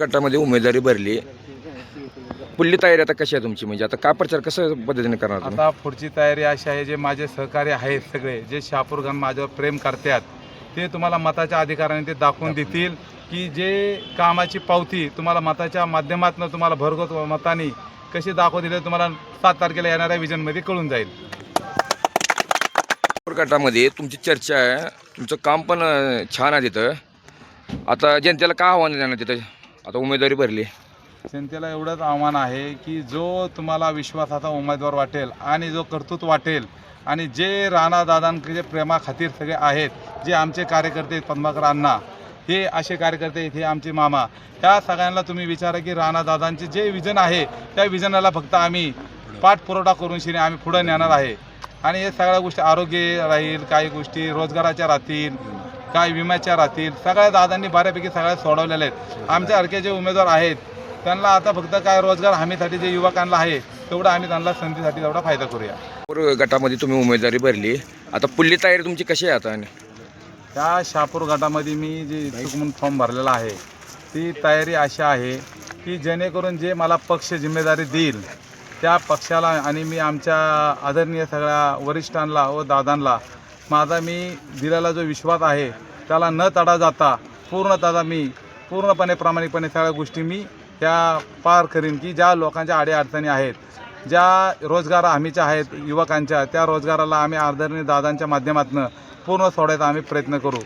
गटामध्ये उमेदवारी भरली. पुढली तयारी आता कशी आहे तुमची? म्हणजे आता का प्रचार कसं पद्धतीने करणार तुम्ही? आता पुढची तयारी अशी आहे जे माझे सहकारी आहेत सगळे जे शहापूरगण माझ्यावर प्रेम करतात ते तुम्हाला मताच्या अधिकाराने ते दाखवून देतील की जे कामाची पावती तुम्हाला मताच्या माध्यमातून तुम्हाला भरघोस मताने कशी दाखवून दिली तुम्हाला सात तारखेला येणाऱ्या विजनमध्ये कळून जाईल. गटामध्ये तुमची चर्चा आहे तुमचं काम पण अं, छान आहे तिथं. आता जनतेला काय आव्हान देणार तिथं? आता उमेदवारी भरली. जनतेला एवढंच आव्हान आहे की जो तुम्हाला विश्वासाचा उमेदवार वाटेल आणि जो कर्तृत्व वाटेल आणि जे राणा दादांचे प्रेमाखातीर सगळे आहेत जे आमचे कार्यकर्ते पद्माकर अण्णा हे असे कार्यकर्ते आहेत हे आमचे मामा त्या सगळ्यांना तुम्ही विचारा की राणा दादांचे जे विजन आहे त्या विजनाला फक्त आम्ही पाठपुरवठा करून शिने आम्ही पुढं नेणार आहे. आणि हे सगळ्या गोष्टी आरोग्य राहील काही गोष्टी रोजगाराच्या राहतील काय विम्याच्या राहतील? सगळ्या दादांनी बऱ्यापैकी सगळ्या सोडवलेल्या आहेत. आमच्यासारखे जे उमेदवार आहेत त्यांना आता फक्त काय रोजगार हमीसाठी जे युवकांना आहे तेवढं आम्ही त्यांना संधीसाठी तेवढा फायदा करूया. शहापूर गटामध्ये तुम्ही उमेदवारी भरली. आता पुढली तयारी तुमची कशी आहे आता? त्या शहापूर गटामध्ये मी जे इच्छुक म्हणून फॉर्म भरलेला आहे ती तयारी अशी आहे की जेणेकरून जे मला पक्ष जिम्मेदारी देईल त्या पक्षाला आणि मी आमच्या आदरणीय सगळ्या वरिष्ठांना व दादांना माझा मी दिलेला जो विश्वास आहे त्याला न तडा जाता पूर्णतः मी पूर्णपणे प्रामाणिकपणे सगळ्या गोष्टी मी त्या पार करीन की ज्या लोकांच्या अडीअडचणी आहेत ज्या रोजगार हमीच्या आहेत युवकांच्या त्या रोजगाराला आम्ही आदरणीय दादांच्या माध्यमातून पूर्ण सोडायचा आम्ही प्रयत्न करू.